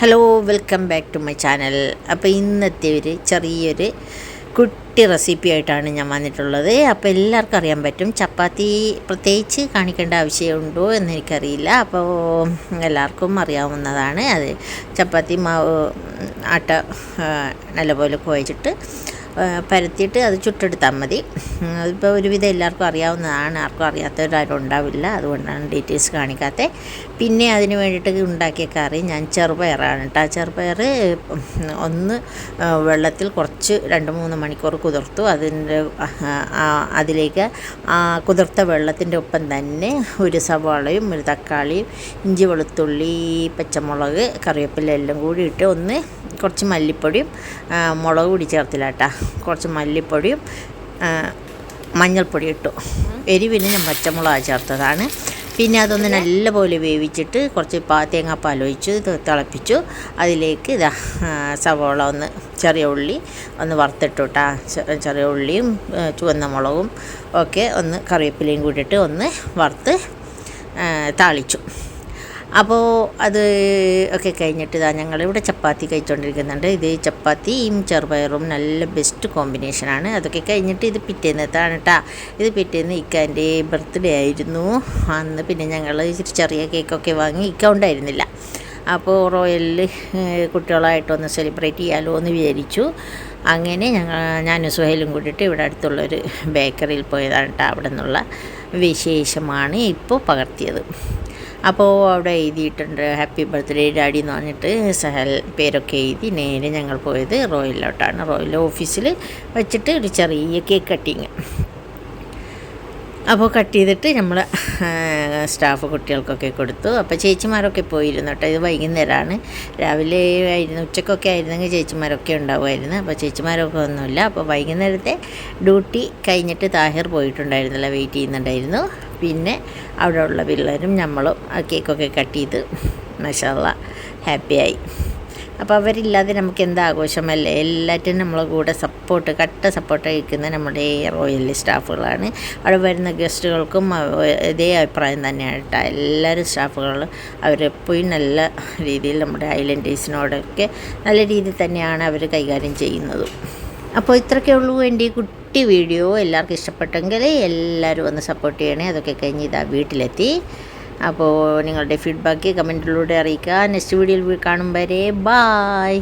Hello welcome back to my channel അപ്പോൾ ഇന്നത്തെ ഒരു ചെറിയൊരു കുട്ടി റെസിപ്പി ആയിട്ടാണ് ഞാൻ വന്നിട്ടുള്ളത്. അപ്പോൾ എല്ലാവർക്കും അറിയാൻ പറ്റും ചപ്പാത്തി പ്രത്യേകിച്ച് കാണിക്കേണ്ട ആവശ്യമുണ്ടോ എന്ന് എനിക്കറിയില്ല. അപ്പോൾ എല്ലാവർക്കും അറിയാവുന്നതാണ്. അത് ചപ്പാത്തി മാവ് ആട്ട നല്ലപോലെ കുഴച്ചിട്ട് പരത്തിയിട്ട് അത് ചുട്ടെടുത്താൽ മതി. അതിപ്പോൾ ഒരുവിധം എല്ലാവർക്കും അറിയാവുന്നതാണ്. ആർക്കും അറിയാത്തവരാരും ഉണ്ടാവില്ല. അതുകൊണ്ടാണ് ഡീറ്റെയിൽസ് കാണിക്കാത്തത് പിന്നെ അതിന് വേണ്ടിയിട്ട് ഉണ്ടാക്കിയ കറി ഞാൻ ചെറുപയറാണ് കേട്ടോ. ചെറുപയർ ഒന്ന് വെള്ളത്തിൽ കുറച്ച് രണ്ട് മൂന്ന് മണിക്കൂർ കുതിർത്തു. അതിന്റെ അതിലേക്ക് കുതിർത്ത വെള്ളത്തിന്റെ ഒപ്പം തന്നെ ഒരു സവാളയും ഒരു തക്കാളിയും ഇഞ്ചി വെളുത്തുള്ളി പച്ചമുളക് കറിവേപ്പില എല്ലാം കൂടി ഇട്ട് ഒന്ന് കുറച്ച് മല്ലിപ്പൊടിയും മുളക് പൊടി ചേർത്തില്ല കേട്ടോ കുറച്ച് മല്ലിപ്പൊടിയും മഞ്ഞൾപ്പൊടി ഇട്ടു. എരിവിന് ഞാൻ പച്ചമുളക് ചേർത്തതാണ്. പിന്നെ അതൊന്ന് നല്ലപോലെ വേവിച്ചിട്ട് കുറച്ച് പാ തേങ്ങാപ്പാൽ ഒഴിച്ച് തിളപ്പിച്ചു. അതിലേക്ക് ഇതാ സവോള ഒന്ന് ചെറിയ ഉള്ളി ഒന്ന് വറുത്തിട്ടു കേട്ടാ ചെറിയ ഉള്ളിയും ചുവന്ന മുളകും ഒക്കെ ഒന്ന് കറിവേപ്പിലയും കൂടിയിട്ട് ഒന്ന് വറുത്ത് താളിച്ചു. അപ്പോൾ അത് ഒക്കെ കഴിഞ്ഞിട്ട് ഇതാ ഞങ്ങളിവിടെ ചപ്പാത്തി കഴിച്ചുകൊണ്ടിരിക്കുന്നുണ്ട് ഇത് ചപ്പാത്തിയും ചെറുപയറും നല്ല ബെസ്റ്റ് കോമ്പിനേഷനാണ് അതൊക്കെ കഴിഞ്ഞിട്ട് ഇത് പിറ്റേന്നത്താണ് കേട്ടോ ഇത് പിറ്റേന്ന് ഇക്കാന്റെ ബർത്ത്ഡേ ആയിരുന്നു. അന്ന് പിന്നെ ഞങ്ങൾ ഇച്ചിരി ചെറിയ കേക്കൊക്കെ വാങ്ങി ഇക്ക ഉണ്ടായിരുന്നില്ല. അപ്പോൾ റോയലിൽ കുട്ടികളായിട്ടൊന്ന് സെലിബ്രേറ്റ് ചെയ്യാമല്ലോ എന്ന് വിചാരിച്ചു. അങ്ങനെ ഞങ്ങൾ ഞാനും സുഹേലും കൂടിയിട്ട് ഇവിടെ അടുത്തുള്ളൊരു ബേക്കറിയിൽ പോയതാണ് കേട്ടോ അവിടെ നിന്നുള്ള വിശേഷമാണ് ഇപ്പോൾ പകർത്തിയത്. അപ്പോൾ അവിടെ എഴുതിയിട്ടുണ്ട് ഹാപ്പി ബർത്ത്ഡേ ഡാഡി എന്ന് പറഞ്ഞിട്ട് സഹൽ പേരൊക്കെ എഴുതി നേരെ ഞങ്ങൾ പോയത് റോയലിലോട്ടാണ്. റോയൽ ഓഫീസിൽ വെച്ചിട്ട് ഒരു ചെറിയ കേക്ക് കട്ടിങ് അപ്പോൾ കട്ട് ചെയ്തിട്ട് നമ്മൾ സ്റ്റാഫ് കുട്ടികൾക്കൊക്കെ കൊടുത്തു. അപ്പോൾ ചേച്ചിമാരൊക്കെ പോയിരുന്നു കേട്ടോ. ഇത് വൈകുന്നേരമാണ് രാവിലെ ആയിരുന്നു ഉച്ചക്കൊക്കെ ആയിരുന്നെങ്കിൽ ചേച്ചിമാരൊക്കെ ഉണ്ടാവുമായിരുന്നു. അപ്പോൾ ചേച്ചിമാരൊക്കെ ഒന്നുമില്ല. അപ്പോൾ വൈകുന്നേരത്തെ ഡ്യൂട്ടി കഴിഞ്ഞിട്ട് താഹിർ പോയിട്ടുണ്ടായിരുന്നില്ല വെയിറ്റ് ചെയ്യുന്നുണ്ടായിരുന്നു. പിന്നെ അവിടെ ഉള്ള പിള്ളേരും നമ്മളും ആ കേക്കൊക്കെ കട്ട് ചെയ്ത് മഷാല്ല ഹാപ്പിയായി. അപ്പോൾ അവരില്ലാതെ നമുക്ക് എന്ത് ആഘോഷമല്ലേ? എല്ലാറ്റിനും നമ്മളെ കൂടെ സപ്പോർട്ട് കട്ട സപ്പോർട്ട് കഴിക്കുന്ന നമ്മുടെ റോയൽ സ്റ്റാഫുകളാണ്. അവിടെ വരുന്ന ഗസ്റ്റുകൾക്കും ഇതേ അഭിപ്രായം തന്നെയാണ് കേട്ടോ എല്ലാവരും സ്റ്റാഫുകൾ അവരെപ്പോഴും നല്ല രീതിയിൽ നമ്മുടെ ഐലൻഡേഴ്സിനോടൊക്കെ നല്ല രീതിയിൽ തന്നെയാണ് അവർ കൈകാര്യം ചെയ്യുന്നതും. അപ്പോൾ ഇത്രയൊക്കെ ഉള്ളൂ എന്റെ ഈ കുട്ടി വീഡിയോ എല്ലാവർക്കും ഇഷ്ടപ്പെട്ടെങ്കിൽ എല്ലാവരും ഒന്ന് സപ്പോർട്ട് ചെയ്യണേ. അതൊക്കെ കഴിഞ്ഞ് ഇതാ വീട്ടിലെത്തി. അപ്പോൾ നിങ്ങളുടെ ഫീഡ്ബാക്ക് കമന്റിലൂടെ അറിയിക്കുക. നെക്സ്റ്റ് വീഡിയോയിൽ കാണും വരെ. ബായ്